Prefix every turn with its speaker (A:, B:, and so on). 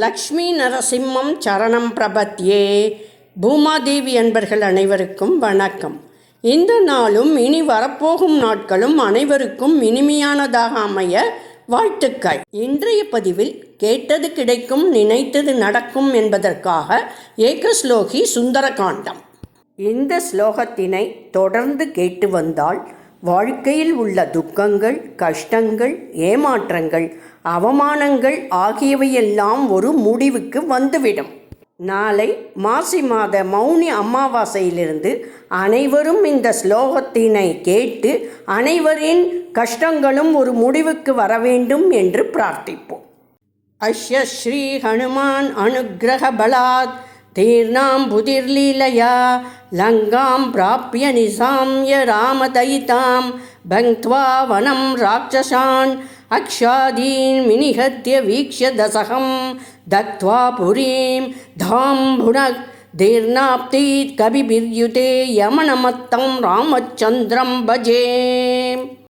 A: லக்ஷ்மி நரசிம்மம் சரணம் பிரபத்யே. பூமாதேவி அன்பர்கள் அனைவருக்கும் வணக்கம். இந்த நாளும் இனி வரப்போகும் நாட்களும் அனைவருக்கும் இனிமையானதாக அமைய வாழ்த்துக்கள். இன்றைய பதிவில் கேட்டது கிடைக்கும் நினைத்தது நடக்கும் என்பதற்காக ஏகஸ்லோகி சுந்தரகாண்டம். இந்த ஸ்லோகத்தினை தொடர்ந்து கேட்டு வந்தால் வாழ்க்கையில் உள்ள துக்கங்கள் கஷ்டங்கள் ஏமாற்றங்கள் அவமானங்கள் ஆகியவையெல்லாம் ஒரு முடிவுக்கு வந்துவிடும். நாளை மாசி மாத மௌனி அமாவாசையிலிருந்து அனைவரும் இந்த ஸ்லோகத்தினை கேட்டு அனைவரின் கஷ்டங்களும் ஒரு முடிவுக்கு வர வேண்டும் என்று பிரார்த்திப்போம். அஷ்ய ஸ்ரீ ஹனுமான் அனுகிரக பலாத் बुधिर्लीलया लङ्कां प्राप्य निशाम्य रामदयितां भङ्क्त्वा वनं राक्षसान् अक्षादीन् विनिहत्य वीक्ष्य दशहं दत्त्वा पुरीं धाम्भुनक् दीर्णाप्तीत् कविभिर्युते यमनमत्तं रामचन्द्रं भजे